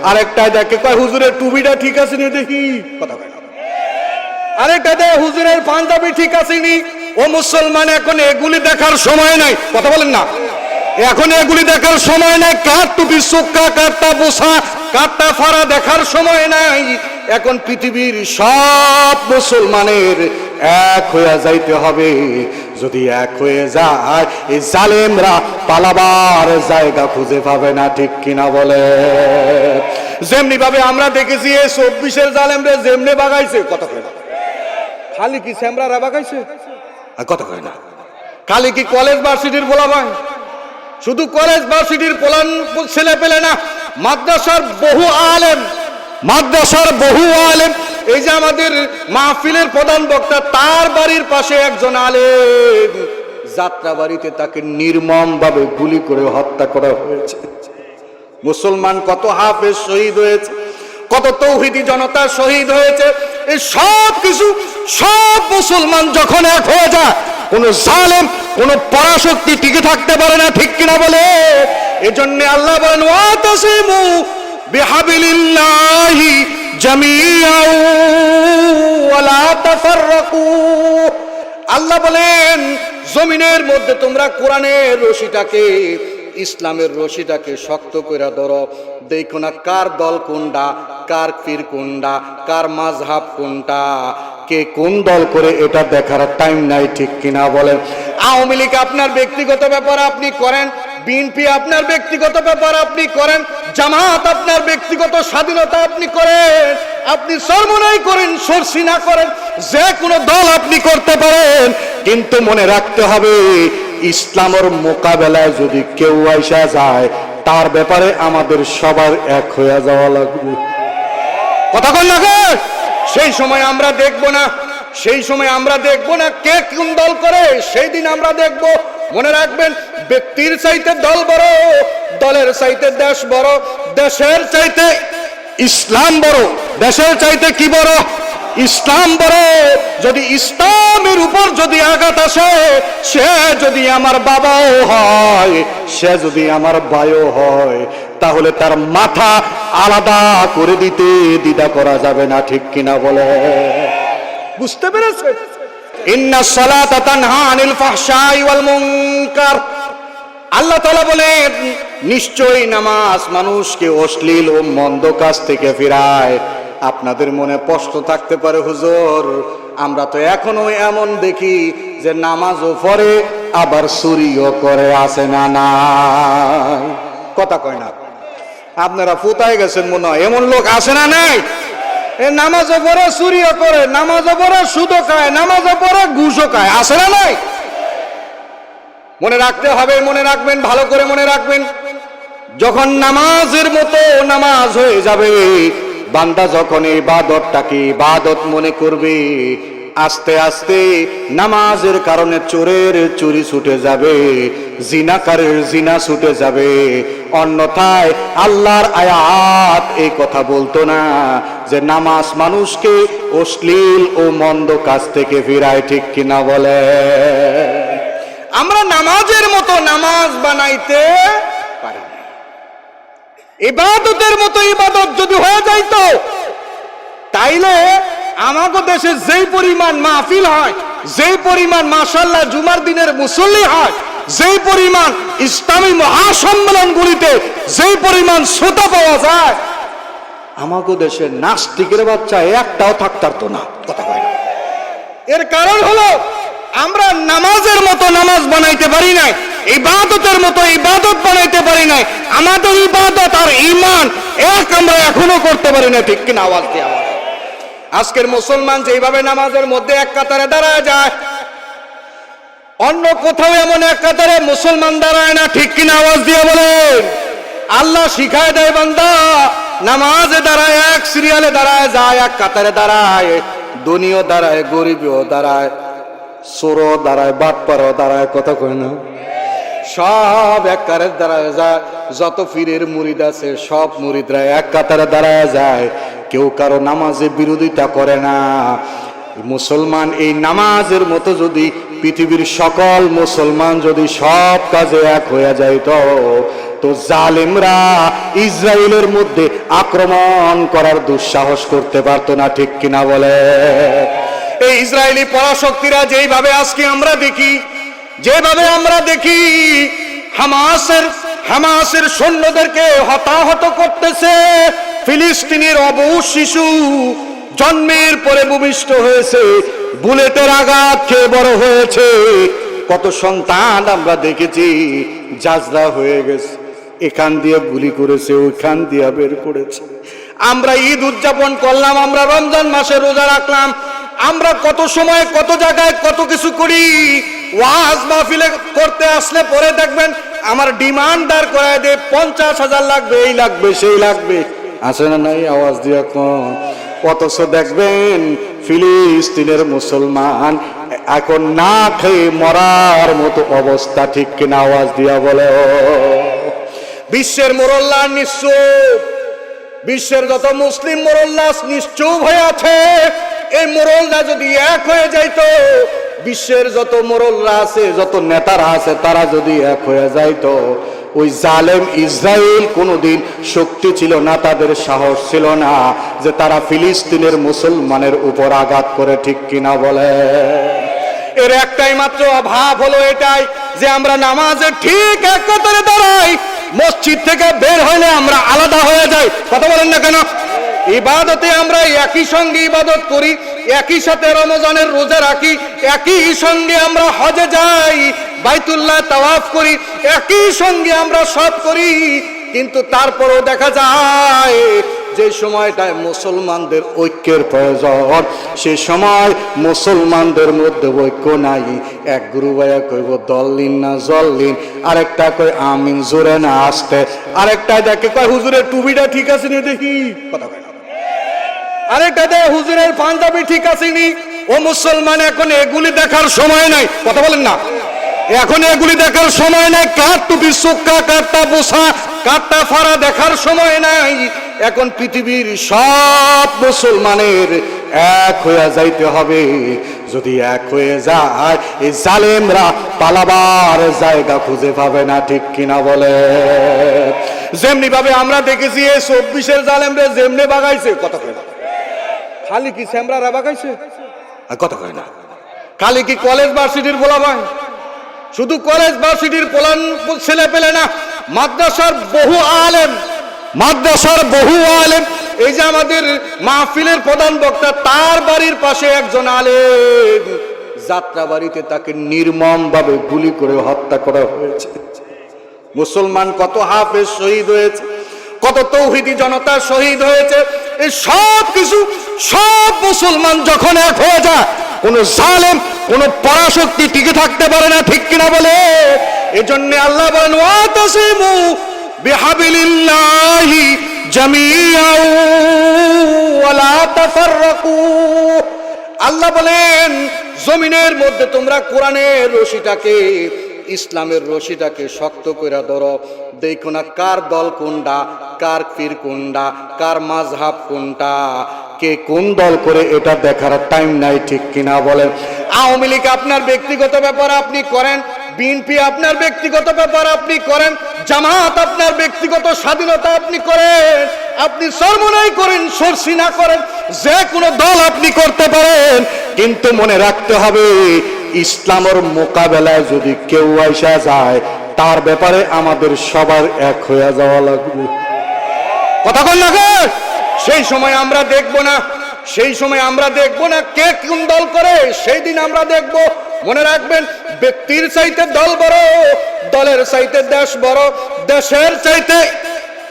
দেখে কয়, হুজুরের টুবিটা ঠিক আছে নি দেখি। কথা কয় আরেকটা হুজুরের পাঞ্জাবি ঠিক আছে নি ও মুসলমান, এখন এগুলি দেখার সময় নাই। কথা বলেন না। এখন এগুলি দেখার সময় নাই। কার টুপি সুক্কা, কারটা বসা, কারটা ফাড়া দেখার সময় নাই। এখন পৃথিবীর সব মুসলমানের এক হয়ে যাইতে হবে। যদি এক হয়ে যায়, এই জালেমরা পালাবার জায়গা খুঁজে পাবে না, ঠিক কিনা বলে? যেমনি ভাবে আমরা দেখেছি, এই চব্বিশের জালেমরে যেমনি বাগাইছে কত খালি কি স্যামরা বাগাইছে? আর কথা কয় না। খালি কি কলেজ ভার্সিটির বলা ভাই শুধু কলেজ ভার্সিটির পোলান ছেলে পেলে না, মাদ্রাসার বহু আলেম, মাদ্রাসার বহু আলেম এই যে আমাদের মাহফিলের প্রধান বক্তা, তার বাড়ির পাশে একজন আলেম। যাত্রা বাড়িতে তাকে নির্মম ভাবে গুলি করে হত্যা করা হয়েছে। মুসলমান কত হাফেজ শহীদ হয়েছে, কত তৌহিদি জনতা শহীদ হয়েছে। এই সব কিছু, সব মুসলমান যখন এক হয়ে যায়, কোন জালেম, কোন পরাশক্তি টিকে থাকতে পারে না, ঠিক কিনা বলে? এজন্য আল্লাহ বলেন ওয়াতাসিমু বিহাবিলিল্লাহি জামিআও। ওয়ালা তাফাররাকু আল্লাহ বলেন, জমিনের মধ্যে তোমরা কোরআনের রশিটাকে, ইসলামের রশিটাকে শক্ত করে ধরো। দেখো না কার দল কোনটা, কার পীর কোনটা, কার মাঝহাব কোনটা। কে কোন দল করে এটা দেখার টাইম নাই, ঠিক কিনা বলেন। আওয়ামী লীগ আপনার ব্যক্তিগত ব্যাপার আপনি করেন, বিএনপি আপনার ব্যক্তিগত ব্যাপার আপনি করেন, জামাত আপনার ব্যক্তিগত স্বাধীনতা আপনি করেন, আপনি সর্বনাই করেন, সরসি না করেন, যে কোনো দল আপনি করতে পারেন। কিন্তু মনে রাখতে হবে, ইসলামের মোকাবেলায় যদি কেউ আইসা যায়, তার ব্যাপারে আমাদের সবার এক হয়ে যাওয়া লাগবে। কথা কন না গো? সেই সময় আমরা দেখব না, সেই সময় আমরা দেখব না কে কোন দল করে, সেই দিন আমরা দেখব। মনে রাখবেন, ব্যক্তির চাইতে দল বড়, দলের চাইতে দেশ বড়, দেশের চাইতে ইসলাম বড়, দেশের চাইতে কি বড়? ইসলাম বড়। যদি ইসলামের উপর যদি আঘাত আসে, সে যদি আমার বাবাও হয়, সে যদি আমার ভাইও হয় তাহলে তার মাথা আলাদা করে দিতে দিদা করা যাবে না ঠিক কিনা বলে? বুঝতে পেরেছে ইন্না সালাতা তানহা আনিল ফাহশাই ওয়াল মুনকার। আল্লাহ তাআলা বলেন নিশ্চয়ই নামাজ মানুষকে অশ্লীল ও মন্দ কাজ থেকে ফিরায়। আপনাদের মনে প্রশ্ন থাকতে পারে হুজুর আমরা তো এখনও এমন দেখি যে নামাজও পড়ে আবার চুরিও করে আসে না নাই? কথা কয় না। আপনারা ফুতায় গেছেন মনে হয়। এমন লোক আসে না নাই? এ নামাজও পড়ে, চুরিও করে, নামাজও পড়ে, সুদও খায়, নামাজও পড়ে, ঘুষও খায়। আসে না নাই? মনে রাখতে হবে, মনে রাখবেন, ভালো করে মনে রাখবেন। যখন নামাজের মতো নামাজ হয়ে যাবে, বান্দা যখন এই বাদতটাকে বাদত মনে করবে আস্তে আস্তে নামাজের কারণে চোরের চুরি ছুটে যাবে জিনাকারের জিনা ছুটে যাবে। অন্যথায় আল্লাহর আয়াত এই কথা বলতো না যে নামাজ মানুষকে অশ্লীল ও মন্দ কাজ থেকে ফিরায়, ঠিক কিনা বলে? আমরা নামাজের মতো নামাজ বানাইতে পারি ইবাদতের মতো ইবাদত যদি হয়ে যাইতো, তাইলে আমাদের দেশে যেই পরিমাণ মাহফিল হয়, যেই পরিমাণ মাসাল্লাহ জুমার দিনের মুসল্লি হয়, যেই পরিমাণ ইসলামী মহাসম্মেলনগুলিতে যেই পরিমাণ শ্রোতা পাওয়া যায় আমাকে দেশে নাস্তিকের বাচ্চা একটাও থাকতারতো না, কথা না। এর কারণ হলো, আমরা নামাজের মতো নামাজ বানাইতে পারি নাই, ইবাদতের মতো ইবাদত বানাইতে পারি নাই, আমাদের ইবাদত আর ইমান এক আমরা এখনও করতে পারি না ঠিক কিনা আওয়াজ আমার আজকের মুসলমান যেভাবে নামাজের মধ্যে এক কাতারে দাঁড়ায় যায়, অন্য কোথাও এমন এক কাতারে মুসলমান দাঁড়ায় না, ঠিক কিনা আওয়াজ দিয়ে বলেন? আল্লাহ শিখায় দেয় বান্দা, নামাজে দাঁড়ায়, এক সিরিয়ালে দাঁড়ায়, যায়, এক কাতারে দাঁড়ায় দুনিও দাঁড়ায়, গরিবও দাঁড়ায় সোরও দাঁড়ায় বাটপারও দাঁড়ায়, কথা কয় না? সব এক কাতারে দাঁড়ায় যায়, যত ফিরের মুরিদ আছে, সব মুরিদরা এক কাতারে দাঁড়ায় যায় কেউ কারও নামাজে বিরোধিতা করে না। মুসলমান এই নামাজের মতো যদি পৃথিবীর সকল মুসলমান যদি সব কাজে এক হয়ে যাইত তো জালিমরা ইসরায়েলের মধ্যে আক্রমণ করার দুঃসাহস করতে পারতো না, ঠিক কিনা বলে? এই ইসরায়েলি পরাশক্তিরা যেইভাবে আজকে আমরা দেখি, যেভাবে আমরা দেখি, হামাসের হামাসের সৈন্যদেরকে হতাহত করতেছে ফিলিস্তিনের অবু শিশু জন্মের পরে ভূমিষ্ঠ হয়েছে, বুলেটের আঘাত খেয়ে বড় হয়েছে। কত সন্তান আমরা দেখেছি যাজরা হয়ে গেছে। এখান দিয়ে গুলি করেছে, ওইখান দিয়ে বের করেছে। আমরা ঈদ উদযাপন করলাম, আমরা রমজান মাসে রোজা রাখলাম। আমরা কত সময়, কত জায়গায় কত কিছু করি, ওয়াজ মাহফিলে করতে আসলে পরে দেখবেন, আমার ডিমান্ড দাঁড় করায় দে পঞ্চাশ হাজার লাগবে, এই লাগবে, সেই লাগবে। আছে না নাই আওয়াজ দিয়া কম অথচ দেখবেন ফিলিস্তিনের মুসলমান এখন না খেয়ে মরার মতো অবস্থা, ঠিক কিনা আওয়াজ দিয়া বলে? বিশ্বের মোরল্লা নিশ্চুপ, বিশ্বের যত মুসলিম মোরল্লা নিশ্চুপ হয়ে আছে, এই মোরল্লা যদি এক হয়ে যাইতো, বিশ্বের যত মোরল্লা আছে, যত নেতারা আছে, তারা যদি এক হয়ে যাইতো ওই জালেম ইসরায়েল কোনোদিন শক্তি ছিল না, তাদের সাহস ছিল না যে তারা ফিলিস্তিনের মুসলমানের উপর আঘাত করে, ঠিক কিনা বলে? এর একটাই মাত্র অভাব হলো এটাই যে আমরা নামাজে ঠিক একত্রে দাঁড়াই, মসজিদ থেকে বের হইলে আমরা আলাদা হয়ে যাই। কথা বলেন না কেন? ইবাদতে আমরা একই সঙ্গে ইবাদত করি, একই সাথে রমজানের রোজা রাখি, একই সঙ্গে আমরা হজে যাই, বাইতুল্লাহ তাওয়াফ করি, একই সঙ্গে আমরা সব করি। কিন্তু তারপরেও দেখা যায়, যে সময়টায় মুসলমানদের ঐক্যের প্রয়োজন, সে সময় মুসলমানদের মধ্যে ঐক্য নাই। এক গুরু ভাইয়া কইব দল লিন না জল লিন আরেকটা কই আমিন জোরে না আসতে আরেকটা দেখে কয়, হুজুরের টুবিটা ঠিক আছে নি দেখি? কথা কয়। আরেকটা দেয় হুজুরের পাঞ্জাবি ঠিক আছে নি ও মুসলমান, এখন এগুলি দেখার সময় নাই। কথা বলেন না। এখন এগুলি দেখার সময় নাই। কার টুপি, সুক্কা কারটা বোসা কারটা ফাড়া দেখার সময় নাই। এখন পৃথিবীর সব মুসলমানের এক হয়ে যাইতে হবে। যদি এক হয়ে যায়, এই জালেমরা পালাবার জায়গা খুঁজে পাবে না, ঠিক কিনা বলে? যেমনি ভাবে আমরা দেখেছি, এই চব্বিশের জালেমরে যেমনি বাগাইছে, কথা কয় না। খালি কি স্যামরা বাগাইছে আর কথা কয় না। খালি কি কলেজ ভার্সিটির বলা ভাই? শুধু কলেজ ভার্সিটির পোলান ছেলে পেলে না, মাদ্রাসার বহু আলেম, মাদ্রাসার বহু আলেম, এই যে আমাদের মাহফিলের প্রধান বক্তা, তার বাড়ির পাশে একজন আলেম, যাত্রা বাড়িতে তাকে নির্মম ভাবে গুলি করে হত্যা করা হয়েছে। মুসলমান কত হাফেজ শহীদ হয়েছে কত তৌহিদি জনতা শহীদ হয়েছে। এই সব কিছু, সব মুসলমান যখন এক হয়ে যায়, কোন জালেম, কোন পরাশক্তি টিকে থাকতে পারে না, ঠিক কিনা বলে? এজন্য আল্লাহ বলেন, ওয়াতাসিমু বিহাবিলিল্লাহি জামিআও ওয়ালা তাফাররাকু। আল্লাহ বলেন, জমিনের মধ্যে তোমরা কোরআনের রশিটাকে ইসলামের রশিটাকে শক্ত করে ধরো। দেখো না কার দল কোনটা, কার পীর কোনটা, কার মাঝহাব কোনটা, কে কোন দল করে এটা দেখার টাইম নাই, ঠিক কিনা বলেন? আওয়ামী লীগ আপনার ব্যক্তিগত ব্যাপার আপনি করেন, বিএনপি আপনার ব্যক্তিগত ব্যাপার আপনি করেন, জামাত আপনার ব্যক্তিগত স্বাধীনতা আপনি করেন, আপনি সর্বনাই করেন সরসি না করেন, যে কোনো দল আপনি করতে পারেন, কিন্তু মনে রাখতে হবে ইসলামের মোকাবেলায় যদি কেউ আইসা যায়, তার ব্যাপারে আমাদের সবার এক হয়ে যাওয়া লাগবে। কথা কন না সেই সময় আমরা দেখব না, সেই সময় আমরা দেখব না কে কোন দল করে, সেই দিন আমরা দেখব। মনে রাখবেন, ব্যক্তির চাইতে দল বড়, দলের চাইতে দেশ বড়, দেশের চাইতে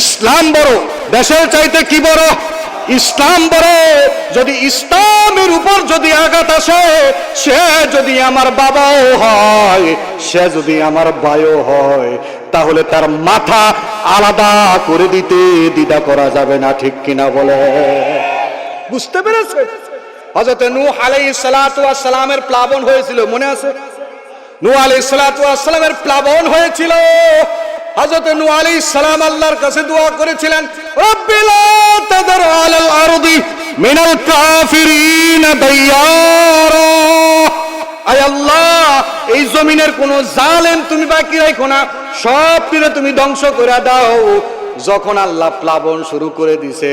ইসলাম বড়, দেশের চাইতে কি বড়? ইসলাম বড় যদি ইসলামের উপর যদি আঘাত আসে, সে যদি আমার বাবাও হয়, সে যদি আমার ভাইও হয়, তাহলে তার মাথা আলাদা করে দিতে দ্বিধা করা যাবে না, ঠিক কিনা বলে? বুঝতে পেরেছে? হজরত নু আলাইহিস সালাতু ওয়াস সালামের প্লাবন হয়েছিল, মনে আছে? নু আলাই সালাতু ওয়াস সালামের প্লাবন হয়েছিল। হযরত নূহ আলাইহিস সালাম আল্লাহর কাছে দোয়া করেছিলেন, রব্বি লা তাদার আলাল আরদি মিনাল কাফিরিন দাইয়ারা। আয় আল্লাহ জমিনের কোন জালেম তুমি বাকি রাখো না, সব তীরে তুমি ধ্বংস করে দাও। যখন আল্লাহ প্লাবন শুরু করে দিছে,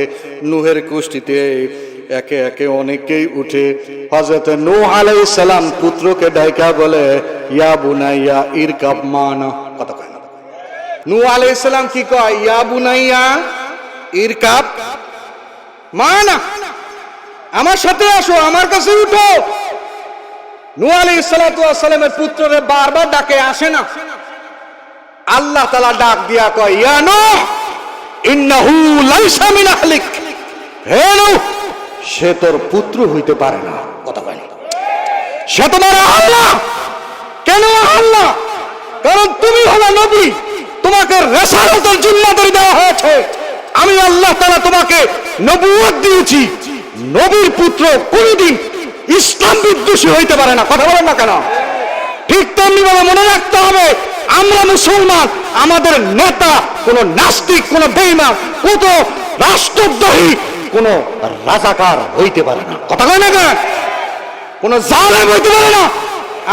নুহের কুষ্টিতে একে একে অনেকেই উঠে হজরত নূহ আলাইহিস সালাম পুত্রকে ডাইকা বলে, ইয়া বুনাইয়া, ইরকাব মানা। কথা না আলাইহিস কি কয়? ইয়া বুনাইয়া, ইরকাব। মানা। আমার সাথে আসো, আমার কাছে উঠো। সালাতু ওয়াস সালামের পুত্ররে বারবার ডাকে, আসে না। আল্লাহ তাআলা ডাক দিয়া কয়, ইয়া নূহ, ইন্নাহু লাইসা মিন আহলিক। হে নূহ, সে তোর পুত্র হইতে পারে না। কথা কয় না। সে তোমার আল্লাহ। কেন আল্লাহ? কারণ তুমি হলো নবী। তোমাকে রেসালতের জিম্মাদারি দেওয়া হয়েছে। আমি আল্লাহ তাআলা তোমাকে নবুয়ত দিয়েছি। নবীর পুত্র কোনদিন ইসলাম বিদ্বেষী হইতে পারে না। কথা বলেন না কেন? ঠিক তেমনি ভাবে মনে রাখতে হবে, আমরা মুসলমান, আমাদের নেতা, কোন নাস্তিক, কোন বেইমান কত রাষ্ট্রদ্রোহী, কোন রাজাকার হইতে পারে না। কথা কয় না কেন? কোন জালেম হইতে পারে না।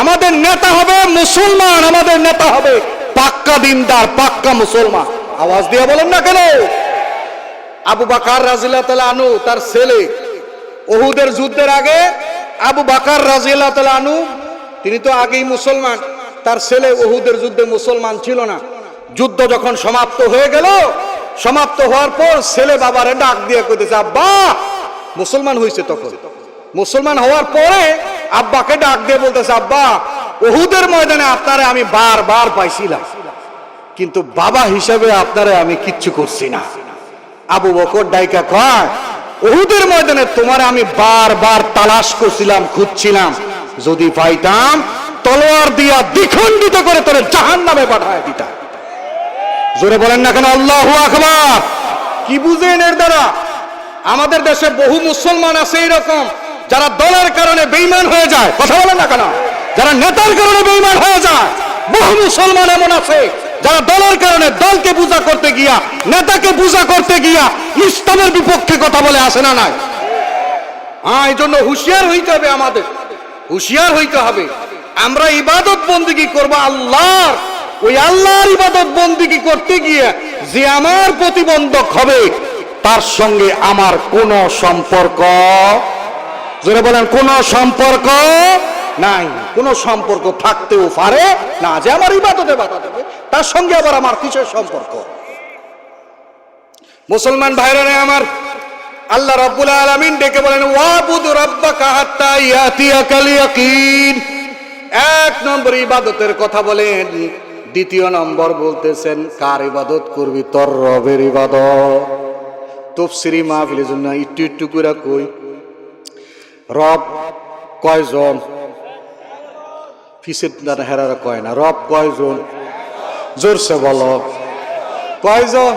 আমাদের নেতা হবে মুসলমান, আমাদের নেতা হবে পাক্কা দিনদার, পাক্কা মুসলমান। আওয়াজ দিয়ে বলেন না কেন? আবু বাকার রাজিল্লাহ তালা আনু তার ছেলে, ওহুদের যুদ্ধের আগে আবু বাকার রাজিল্লাহ তালা আনু তিনি তো আগেই মুসলমান, তার ছেলে ওহুদের যুদ্ধে মুসলমান ছিল না। যুদ্ধ যখন সমাপ্ত হয়ে গেল, সমাপ্ত হওয়ার পর ছেলে বাবারে ডাক দিয়ে কইতেছে, আব্বা, মুসলমান হয়েছে তখন। মুসলমান হওয়ার পরে আব্বাকে ডাক দিয়ে বলতেছে, আব্বা ওহুদের ময়দানে আপনারে আমি বারবার পাইছিলাম। কিন্তু বাবা হিসাবে আপনারে আমি কিচ্ছু করছি না। আবু বকর ডাইকা কয় ওহুদের ময়দানে তোমার আমি বারবার তালাশ করছিলাম, খুঁজছিলাম। যদি পাইতাম, তলোয়ার দিয়া দ্বিখণ্ডিত করে তোরে জাহান নামে পাঠায় দিতাম। জোরে বলেন না কেন, আল্লাহ আকবার। কি বুঝেন এর দ্বারা? আমাদের দেশে বহু মুসলমান আছে এরকম যারা দলের কারণে বেইমান হয়ে যায়। কথা বলেন না কেন? যারা নেতার কারণে বেইমান হয়ে যায়, বহু মুসলমান এমন আছে যারা দলের কারণে দলকে পূজা করতে গিয়া, নেতাকে পূজা করতে গিয়া ইসলামের বিপক্ষে কথা বলে আসে না নাই? হ্যাঁ এই জন্য হুঁশিয়ার হইতে হবে আমাদের। হুঁশিয়ার হইতে হবে। আমরা ইবাদত বন্দিগি করব আল্লাহর। ওই আল্লাহর ইবাদত বন্দিগি করতে গিয়ে যে আমার প্রতিবন্ধক হবে, তার সঙ্গে আমার কোনো সম্পর্ক? জোরে বলেন, কোনো সম্পর্ক? নাই। কোনো সম্পর্ক থাকতেও পারে না যে আমার ইবাদতে বাধা দেবে। তার সঙ্গে আবার আমার কিসের সম্পর্ক? মুসলমান ভাইরা আমার আল্লাহ রাব্বুল আলামিন ডেকে বলেন, ওয়াবুদ রাব্বাকা হাত্তা ইয়াতিয়াকাল ইয়াকিন এক নম্বর ইবাদতের কথা বলেন। দ্বিতীয় নম্বর বলতেছেন, কার ইবাদত করবি? তোর রবের ইবাদত। তফসিরি মাহফিলের জন্য একটু একটু করে কই। রব কয়জন? ফিসের দ্বারা হেরারা কয় না। রব কয়জন? জোরসে বলো। কয়জন?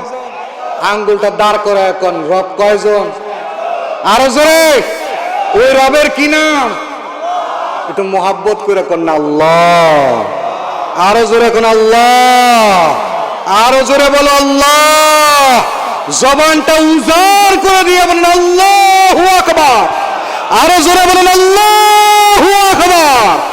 আঙ্গুলটা দাঁড় করে এখন রব কয়জন? আরও জোরে। ওই রবের কি নাম? একটু মোহাব্বত করে কোন আল্লাহ। আরও জোরে কোন, আল্লাহ। আরও জোরে বলো, আল্লাহ। জবানটা উজাড় করে দিয়ে বলেন, আল্লাহ আকবার। আরও জোরে বলেন, আল্লাহ আকবার।